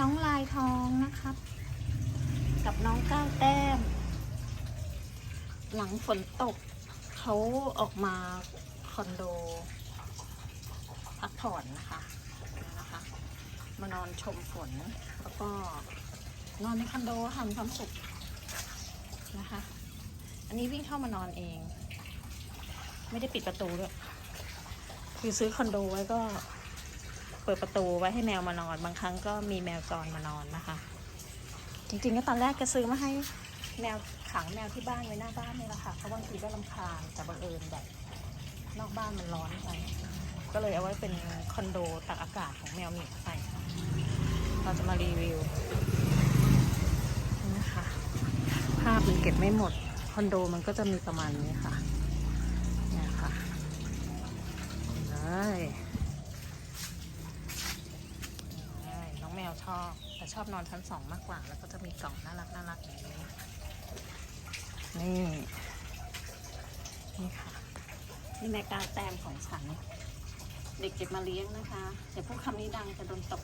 น้องลายทองนะครับ กับน้องก้าวแต้ม หลังฝนตกเขาออกมาคอนโด พักผ่อนนะคะนะคะ มานอนชมฝน แล้วก็นอนในคอนโดค่ะมีความสุขนะคะ อันนี้วิ่งเข้ามานอนเอง ไม่ได้ปิดประตูด้วย คือซื้อคอนโดไว้ก็ ปิดประตูไว้ให้แมวมานอน บางครั้งก็มีแมวจรมานอนนะคะ จริงๆก็ตอนแรกก็ซื้อมาให้แมวขังแมวที่บ้านไว้หน้าบ้านนี่แหละค่ะเพราะบางทีก็ลำคาญแต่บังเอิญแบบนอกบ้านมันร้อนไปก็เลยเอาไว้เป็นคอนโดตักอากาศของแมวหมีไปค่เราจะมารีวิวนะคะภาพมันเก็บไม่หมด คอนโดมันก็จะมีประมาณนี้ค่ะ เนี่ยค่ะเลยเลย องแมวชอบแต่ชอบนอนชั้นสองมากกว่า แล้วก็จะมีกล่องน่ารักน่ารักอย่างนี้ นี่ นี่ค่ะ นี่แม่กาแตมของฉัน เด็กเก็บมาเลี้ยงนะคะอย่พูดคำนี้ดังจะโดนตก